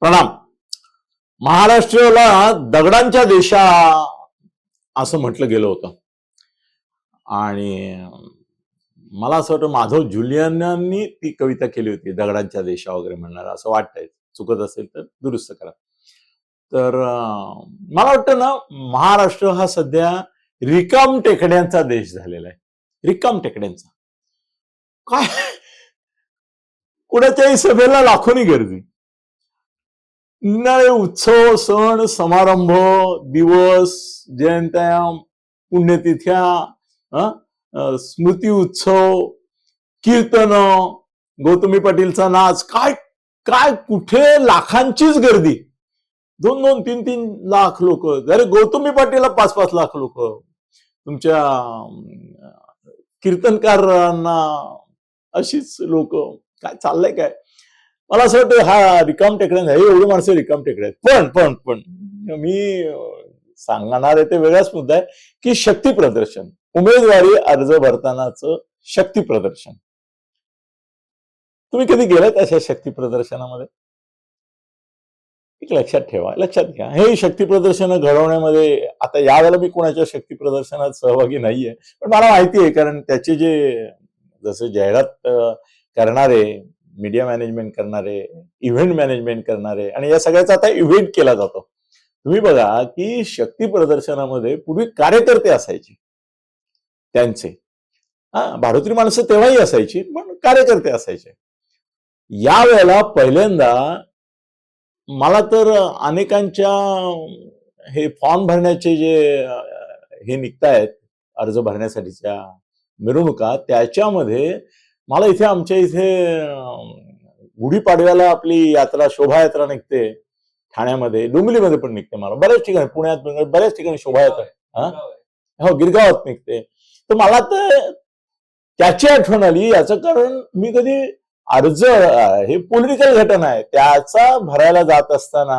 प्रणाम. महाराष्ट्राला दगडांच्या देशा असं म्हटलं गेलं होतं. आणि मला असं वाटतं माधव जुलियनांनी ती कविता केली होती दगडांच्या देशा वगैरे म्हणणार. असं वाटतंय. चुकत असेल तर दुरुस्त करा. तर मला वाटतं ना महाराष्ट्र हा सध्या रिकाम टेकड्यांचा देश झालेला आहे. रिकाम टेकड्यांचा. काय? कुणाच्याही सभेला लाखोनी गर्दी. उन्हाळे उत्सव सण समारंभ दिवस जयंत्या पुण्यतिथ्या स्मृती उत्सव कीर्तन गौतमी पाटीलचा नाच काय काय कुठे लाखांचीच गर्दी. दोन दोन तीन तीन लाख लोक. अरे गौतमी पाटीलला पाच पाच लाख लोक. तुमच्या कीर्तनकारांना अशीच लोक. काय चाललंय काय? मला असं वाटतं हा रिकाम टेकड्या नाही एवढी माणसं रिकाम टेकड्या आहेत. पण पण पण मी सांगणार आहे ते वेगळाच मुद्दा आहे की शक्ती प्रदर्शन. उमेदवारी अर्ज भरतानाच शक्ती प्रदर्शन. तुम्ही कधी गेलात अशा शक्ती प्रदर्शनामध्ये? एक लक्षात ठेवा लक्षात घ्या. हे शक्ती प्रदर्शन घडवण्यामध्ये आता यावेळेला मी कोणाच्या शक्ती प्रदर्शनात सहभागी नाहीये पण मला माहिती आहे कारण त्याचे जे जसे जाहिरात करणारे मीडिया मॅनेजमेंट करणारे इव्हेंट मॅनेजमेंट करणारे आणि या सगळ्याचा आता इव्हेंट केला जातो. तुम्ही बघा की शक्ती प्रदर्शनामध्ये पूर्वी कार्यकर्ते असायचे. त्यांचे. हा भारोत्री माणसं तेव्हाही असायची पण कार्यकर्ते असायचे. या वेळेला पहिल्यांदा मला तर अनेकांच्या हे फॉर्म भरण्याचे जे हे निघतायत अर्ज भरण्यासाठीच्या मिरवणुका त्याच्यामध्ये मला इथे आमच्या इथे गुढीपाडव्याला आपली यात्रा शोभायात्रा निघते ठाण्यामध्ये. डोंबिवलीमध्ये पण निघते मला. बऱ्याच ठिकाणी पुण्यात पण बऱ्याच ठिकाणी शोभायात्रा. हा? हो गिरगावात निघते. तर मला तर त्याची आठवण आली. याचं कारण मी कधी अर्ज हे पॉलिटिकल घटना आहे. त्याचा भरायला जात असताना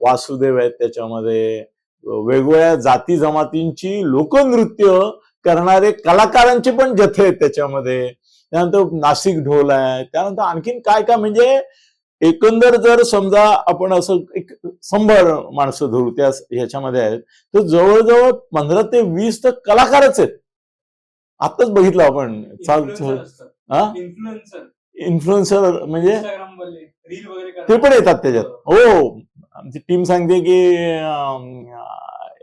वासुदेव आहेत त्याच्यामध्ये वेगवेगळ्या जाती जमातींची लोकनृत्य करणारे कलाकारांचे पण जथे आहेत त्याच्यामध्ये. त्यानंतर नाशिक ढोल आहे त्यानंतर आणखीन काय काय म्हणजे एकंदर जर समजा आपण असं एक शंभर माणसं धरू त्या ह्याच्यामध्ये आहेत तर जवळजवळ पंधरा ते वीस तर कलाकारच आहेत. आताच बघितलं आपण इन्फ्लुएन्सर इन्फ्लुएन्सर म्हणजे ते. पण येतात त्याच्यात. हो. आमची टीम सांगते की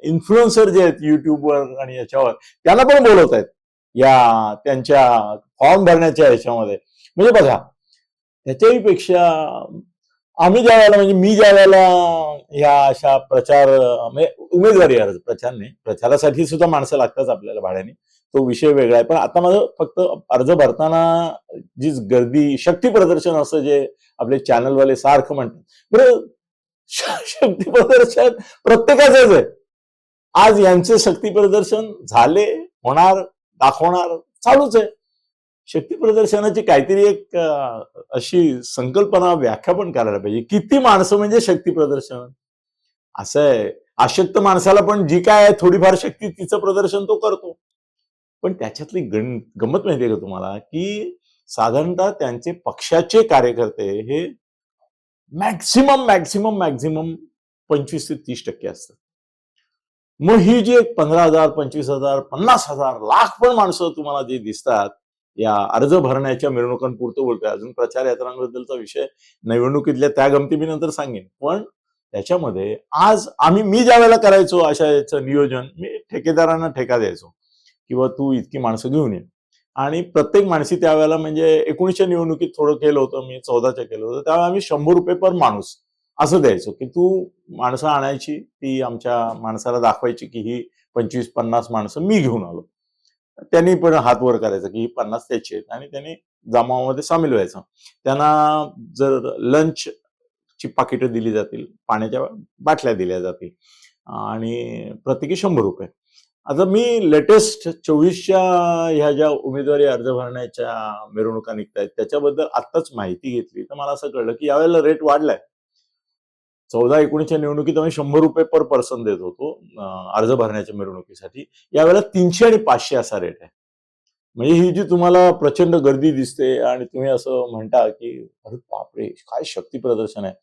इन्फ्लुएन्सर जे आहेत युट्यूबवर आणि याच्यावर त्यांना पण बोलवत आहेत या त्यांच्या फॉर्म भरण्याच्या याच्यामध्ये. म्हणजे बघा त्याच्याही पेक्षा आम्ही ज्या वेळेला म्हणजे मी ज्या वेळेला ह्या अशा प्रचार म्हणजे उमेदवारी अर्ज प्रचार नाही प्रचारासाठी सुद्धा माणसं लागतात आपल्याला भाड्याने. तो विषय वेगळा आहे. पण आता माझं फक्त अर्ज भरताना जी गर्दी शक्ती प्रदर्शन असं जे आपले चॅनलवाले सारखं म्हणतात. बरं शक्ती प्रदर्शन प्रत्येकाचंच आहे. आज यांचे शक्ती प्रदर्शन झाले होणार दाखवणार चालूच आहे. शक्ती प्रदर्शनाची काहीतरी एक अशी संकल्पना व्याख्या पण करायला पाहिजे. किती माणसं म्हणजे शक्ती प्रदर्शन? असं आहे. अशक्त माणसाला पण जी काय आहे थोडीफार शक्ती तिचं प्रदर्शन तो करतो. पण त्याच्यातली गण गंमत माहितीये का तुम्हाला? की साधारणतः त्यांचे पक्षाचे कार्यकर्ते हे मॅक्सिमम मॅक्सिमम मॅक्सिमम पंचवीस ते तीस टक्के असतात. मग ही जी एक पंधरा हजार पंचवीस हजार पन्नास हजार लाख पण माणसं तुम्हाला जी दिसतात या अर्ज भरण्याच्या मिरवणुकांपुरतं बोलतोय. अजून प्रचार यात्रांबद्दलचा विषय निवडणुकीतल्या त्या गमती मी नंतर सांगेन. पण त्याच्यामध्ये आज आम्ही मी ज्या वेळेला करायचो अशा याचं नियोजन मी ठेकेदारांना ठेका द्यायचो. किंवा तू इतकी माणसं घेऊन ये. आणि प्रत्येक माणसी त्यावेळेला म्हणजे एकोणीसच्या निवडणुकीत थोडं केलं होतं मी चौदाच्या केलं होतं. त्यावेळेला आम्ही शंभर रुपये पर माणूस असं द्यायचो की तू माणसं आणायची ती आमच्या माणसाला दाखवायची की ही पंचवीस पन्नास माणसं मी घेऊन आलो. त्यांनी पण हात वर करायचं की पन्नास त्याची आहेत. आणि त्यांनी जमावामध्ये सामील व्हायचं. त्यांना जर लंच ची पाकिटं दिली जातील पाण्याच्या बाटल्या दिल्या जातील आणि प्रत्येकी शंभर रुपये. आता मी लेटेस्ट चोवीसच्या ह्या ज्या उमेदवारी अर्ज भरण्याच्या मिरवणुका निघत आहेत त्याच्याबद्दल आत्ताच माहिती घेतली. तर मला असं कळलं की यावेळेला रेट वाढलाय. चौदा एकोणीसच्या निवडणुकीत आम्ही शंभर रुपये पर पर्सन देत होतो अर्ज भरण्याच्या मिरवणुकीसाठी. यावेळेला तीनशे आणि पाचशे असा रेट आहे. म्हणजे ही जी तुम्हाला प्रचंड गर्दी दिसते आणि तुम्ही असं म्हणता की अरे बापरे काय शक्ती प्रदर्शन आहे.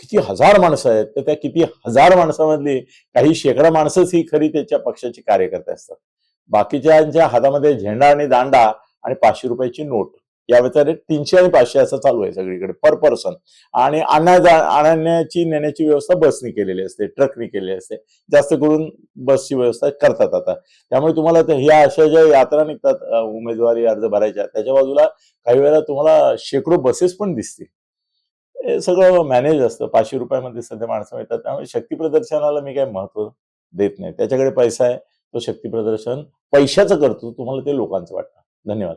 किती हजार माणसं आहेत तर त्या किती हजार माणसामधली काही शेकडा माणसंच ही खरी त्याच्या पक्षाचे कार्यकर्ते असतात. बाकीच्यांच्या हातामध्ये झेंडा आणि दांडा आणि पाचशे रुपयाची नोट. या व्यतिरिक्त तीनशे आणि पाचशे असं चालू आहे सगळीकडे पर पर्सन आणि आणण्या आणण्याची नेण्याची व्यवस्था बसनी केलेली असते ट्रकनी केलेली असते. जास्त करून बसची व्यवस्था करतात आता. त्यामुळे तुम्हाला ह्या अशा ज्या यात्रा निघतात उमेदवारी अर्ज भरायच्या त्याच्या बाजूला काही वेळा तुम्हाला शेकडो बसेस पण दिसतील. हे सगळं मॅनेज असतं. पाचशे रुपयामध्ये सध्या माणसं मिळतात. त्यामुळे शक्ती प्रदर्शनाला मी काही महत्त्व देत नाही. त्याच्याकडे पैसा आहे तो शक्ती प्रदर्शन पैशाचं करतो तुम्हाला ते लोकांचं वाटतं. धन्यवाद.